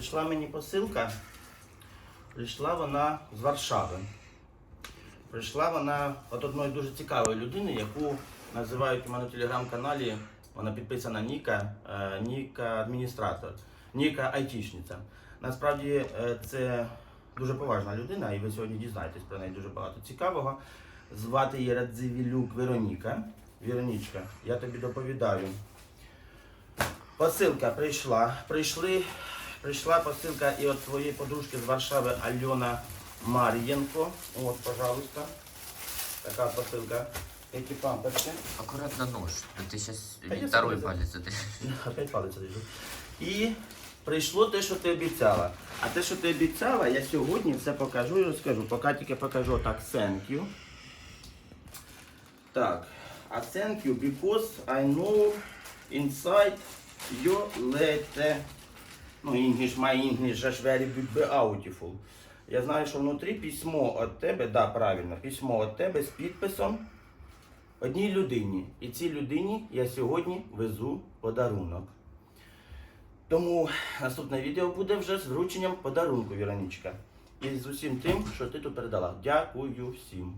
Прийшла мені посилка. Прийшла вона з Варшави. Прийшла вона від одної дуже цікавої людини, яку називають у мене в телеграм-каналі. Вона підписана Ніка, е, Ніка адміністратор, Ніка айтішниця. Насправді е, це дуже поважна людина, і ви сьогодні дізнаєтесь про неї дуже багато цікавого. Звати її Радзивілюк Вероніка. Веронічка, я тобі доповідаю. Посилка прийшла. Прийшли, прийшла посилка і від твоєї подружки з Варшави Альона Мар'єнко. От, пожалуйста. Така посилка. Які памперси. Аккуратно нож. Ты сейчас второй сам палец это. Опять палець ріжу. І прийшло те, що ти обіцяла. А те, що ти обіцяла, я сьогодні все покажу і розкажу. Поки тільки покажу так thank you. Так. А thank you because I know inside your letter. Ну, English, my English is very beautiful. Я знаю, що внутрі письмо від тебе, да, правильно, письмо від тебе з підписом одній людині. І цій людині я сьогодні везу подарунок. Тому наступне відео буде вже з врученням подарунку, Віронічка. І з усім тим, що ти тут передала. Дякую всім.